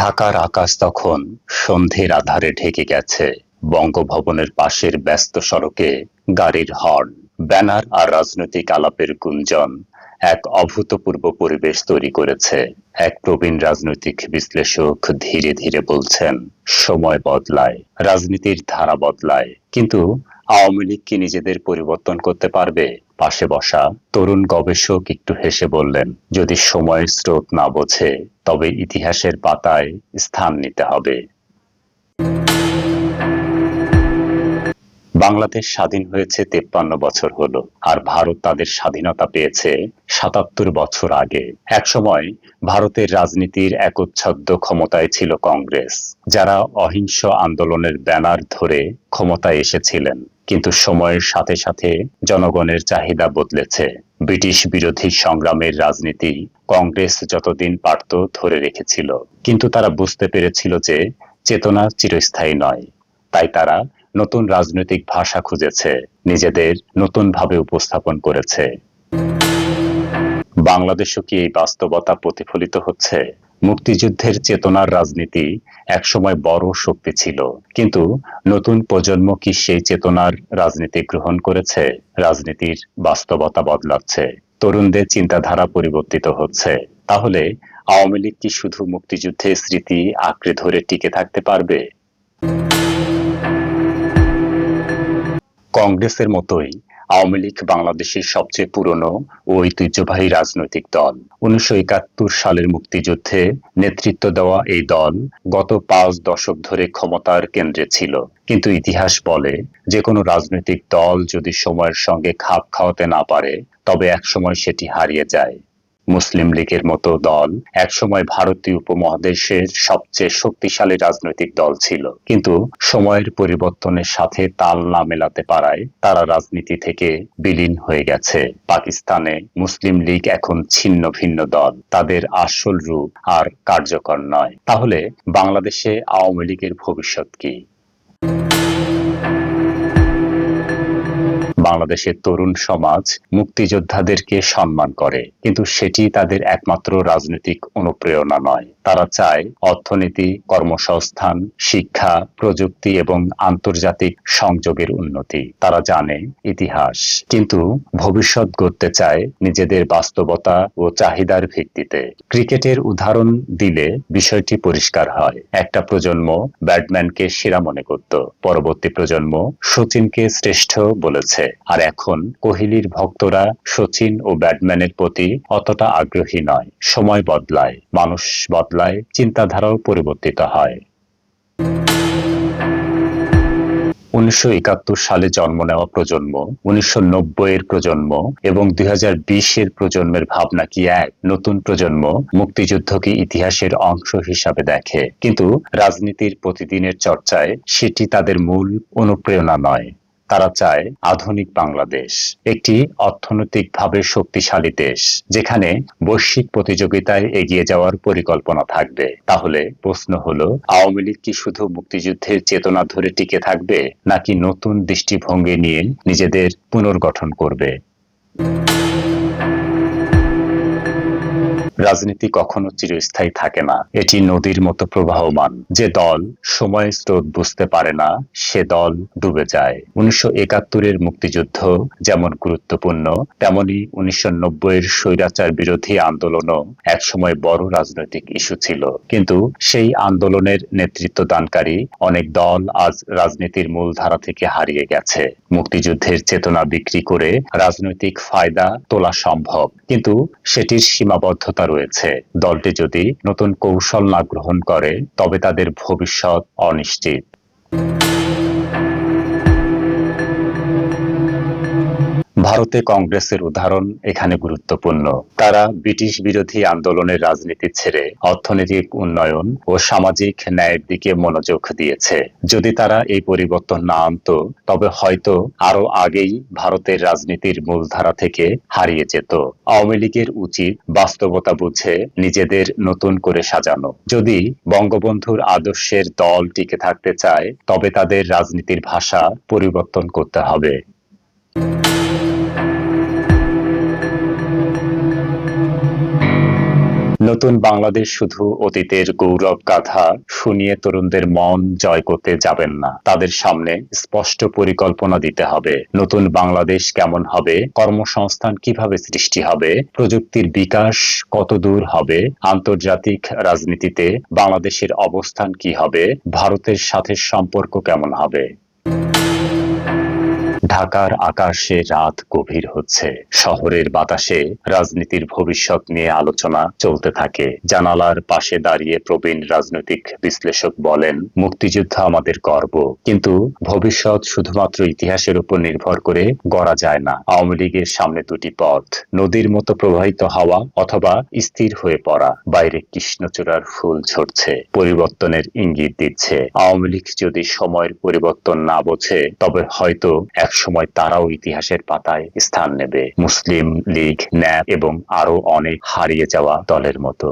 ঢাকার আকাশ তখন সন্ধ্যের আধারে ঢেকে গেছে। বঙ্গভবনের পাশের ব্যস্ত সড়কে গাড়ির হর্ন, ব্যানার আর রাজনৈতিক আলাপের গুঞ্জন এক অভূতপূর্ব পরিবেশ তৈরি করেছে। এক প্রবীণ রাজনৈতিক বিশ্লেষক ধীরে ধীরে বলছেন, সময় বদলায়, রাজনীতির ধারা বদলায়, কিন্তু আওয়ামী লীগ কি নিজেদের পরিবর্তন করতে পারবে? পাশে বসা তরুণ গবেষক একটু হেসে বললেন, যদি সময়ের স্রোত না বোঝে, তবে ইতিহাসের পাতায় স্থান নিতে হবে। বাংলাদেশ স্বাধীন হয়েছে তেপ্পান্ন বছর হলো, আর ভারত তাদের স্বাধীনতা পেয়েছে সাতাত্তর বছর আগে। একসময় ভারতের রাজনীতির একচ্ছদ্ম ক্ষমতায় ছিল কংগ্রেস, যারা অহিংস আন্দোলনের ব্যানার ধরে ক্ষমতায় এসেছিলেন। কিন্তু সময়ের সাথে সাথে জনগণের চাহিদা বদলেছে। ব্রিটিশ বিরোধী সংগ্রামের রাজনীতি কংগ্রেস যতদিন পারত ধরে রেখেছিল। কিন্তু তারা বুঝতে পেরেছিল যে চেতনা চিরস্থায়ী নয়। তাই তারা নতুন রাজনৈতিক ভাষা খুঁজেছে, নিজেদের নতুনভাবে উপস্থাপন করেছে। বাংলাদেশও কি এই বাস্তবতা প্রতিফলিত হচ্ছে? মুক্তিযুদ্ধের চেতনার রাজনীতি একসময় বড় শক্তি ছিল। কিন্তু নতুন প্রজন্ম কি সেই চেতনার রাজনীতি গ্রহণ করেছে? রাজনীতির বাস্তবতা বদলাচ্ছে। তরুণদের চিন্তাধারা পরিবর্তিত হচ্ছে। তাহলে আওয়ামী লীগ কি শুধু মুক্তিযুদ্ধের স্মৃতি আঁকড়ে ধরে টিকে থাকতে পারবে? কংগ্রেসের মতোই আওয়ামী লীগ বাংলাদেশের সবচেয়ে পুরনো ও ঐতিহ্যবাহী রাজনৈতিক দল। উনিশশো একাত্তর সালের মুক্তিযুদ্ধে নেতৃত্ব দেওয়া এই দল গত পাঁচ দশক ধরে ক্ষমতার কেন্দ্রে ছিল। কিন্তু ইতিহাস বলে যে কোনো রাজনৈতিক দল যদি সময়ের সঙ্গে খাপ খাওয়াতে না পারে, তবে একসময় সেটি হারিয়ে যায়। মুসলিম লীগের মতো দল একসময় ভারতীয় উপমহাদেশের সবচেয়ে শক্তিশালী রাজনৈতিক দল ছিল। কিন্তু সময়ের পরিবর্তনের সাথে তাল না মেলাতে পারায় তারা রাজনীতি থেকে বিলীন হয়ে গেছে। পাকিস্তানে মুসলিম লীগ এখন ছিন্ন ভিন্ন দল, তাদের আসল রূপ আর কার্যকর নয়। তাহলে বাংলাদেশে আওয়ামী লীগের ভবিষ্যৎ কি? বাংলাদেশের তরুণ সমাজ মুক্তিযোদ্ধাদেরকে সম্মান করে। কিন্তু সেটি তাদের একমাত্র রাজনৈতিক অনুপ্রেরণা নয়। তারা চায় অর্থনীতি, কর্মসংস্থান, শিক্ষা, প্রযুক্তি এবং আন্তর্জাতিক সংযোগের উন্নতি। তারা জানে ইতিহাস। কিন্তু ভবিষ্যৎ গড়তে চায় নিজেদের বাস্তবতা ও চাহিদার ভিত্তিতে। ক্রিকেটের উদাহরণ দিলে বিষয়টি পরিষ্কার হয়। একটা প্রজন্ম ব্যাটম্যানকে সেরা মনে করত। পরবর্তী প্রজন্ম সচিনকে শ্রেষ্ঠ বলেছে। আর এখন কোহলির ভক্তরা সচিন ও ব্যাটম্যানের প্রতি অতটা আগ্রহী নয়। সময় বদলায়, মানুষ বদলায়, চিন্তাধারাও পরিবর্তিত হয়। উনিশশো একাত্তর সালে জন্ম নেওয়া প্রজন্ম, উনিশশো নব্বই এর প্রজন্ম এবং দুই হাজার বিশ এর প্রজন্মের ভাবনা কি এক? নতুন প্রজন্ম মুক্তিযুদ্ধকে ইতিহাসের অংশ হিসাবে দেখে। কিন্তু রাজনীতির প্রতিদিনের চর্চায় সেটি তাদের মূল অনুপ্রেরণা নয়। তারা চায় আধুনিক বাংলাদেশ, একটি অর্থনৈতিকভাবে শক্তিশালী দেশ, যেখানে বৈশ্বিক প্রতিযোগিতায় এগিয়ে যাওয়ার পরিকল্পনা থাকবে। তাহলে প্রশ্ন হলো, আওয়ামী লীগ কি শুধু মুক্তিযুদ্ধের চেতনা ধরে টিকে থাকবে, নাকি নতুন দৃষ্টিভঙ্গি নিয়ে নিজেদের পুনর্গঠন করবে? রাজনীতি কখনো চিরস্থায়ী থাকে না। এটি নদীর মতো প্রবাহমান। যে দল সময় স্রোত বুঝতে পারে না, সে দল ডুবে যায়। উনিশশো একাত্তরের মুক্তিযুদ্ধ যেমন গুরুত্বপূর্ণ, তেমনি উনিশশো নব্বইয়ের স্বৈরাচার বিরোধী আন্দোলনও একসময় বড় রাজনৈতিক ইস্যু ছিল। কিন্তু সেই আন্দোলনের নেতৃত্ব দানকারী অনেক দল আজ রাজনীতির মূলধারা থেকে হারিয়ে গেছে। মুক্তিযুদ্ধের চেতনা বিক্রি করে রাজনৈতিক ফায়দা তোলা সম্ভব। কিন্তু সেটির সীমাবদ্ধতা রয়েছে। দলটি যদি নতুন কৌশল না গ্রহণ করে, তবে তাদের ভবিষ্যৎ অনিশ্চিত। ভারতে কংগ্রেসের উদাহরণ এখানে গুরুত্বপূর্ণ। তারা ব্রিটিশ বিরোধী আন্দোলনের রাজনীতি ছেড়ে অর্থনৈতিক উন্নয়ন ও সামাজিক ন্যায়ের দিকে মনোযোগ দিয়েছে। যদি তারা এই পরিবর্তন না আনত, তবে হয়তো আরও আগেই ভারতের রাজনীতির মূলধারা থেকে হারিয়ে যেত। আওয়ামী লীগের উচিত বাস্তবতা বুঝে নিজেদের নতুন করে সাজানো। যদি বঙ্গবন্ধুর আদর্শের দল টিকে থাকতে চায়, তবে তাদের রাজনীতির ভাষা পরিবর্তন করতে হবে। নতুন বাংলাদেশ শুধু অতীতের গৌরব গাথা শুনিয়ে তরুণদের মন জয় করতে যাবেন না। তাদের সামনে স্পষ্ট পরিকল্পনা দিতে হবে। নতুন বাংলাদেশ কেমন হবে? কর্মসংস্থান কীভাবে সৃষ্টি হবে? প্রযুক্তির বিকাশ কত দূর হবে? আন্তর্জাতিক রাজনীতিতে বাংলাদেশের অবস্থান কি হবে? ভারতের সাথে সম্পর্ক কেমন হবে? ঢাকার আকাশে রাত গভীর হচ্ছে। শহরের বাতাসে রাজনীতির ভবিষ্যৎ নিয়ে আলোচনা চলতে থাকে। জানালার পাশে দাঁড়িয়ে প্রবীণ রাজনৈতিক বিশ্লেষক বলেন, মুক্তিযুদ্ধ আমাদের গর্ব। কিন্তু ভবিষ্যৎ শুধুমাত্র ইতিহাসের উপর নির্ভর করে গড়া যায় না। আওয়ামী লীগের সামনে দুটি পথ, নদীর মতো প্রবাহিত হওয়া অথবা স্থির হয়ে পড়া। বাইরে কৃষ্ণচূড়ার ফুল ঝরছে, পরিবর্তনের ইঙ্গিত দিচ্ছে। আওয়ামী লীগ যদি সময়ের পরিবর্তন না বোঝে, তবে হয়তো এক সময় তারাও ইতিহাসের পাতায় স্থান নেবে। মুসলিম লীগ ন্যাপ এবং আরও অনেক হারিয়ে যাওয়া দলের মতো।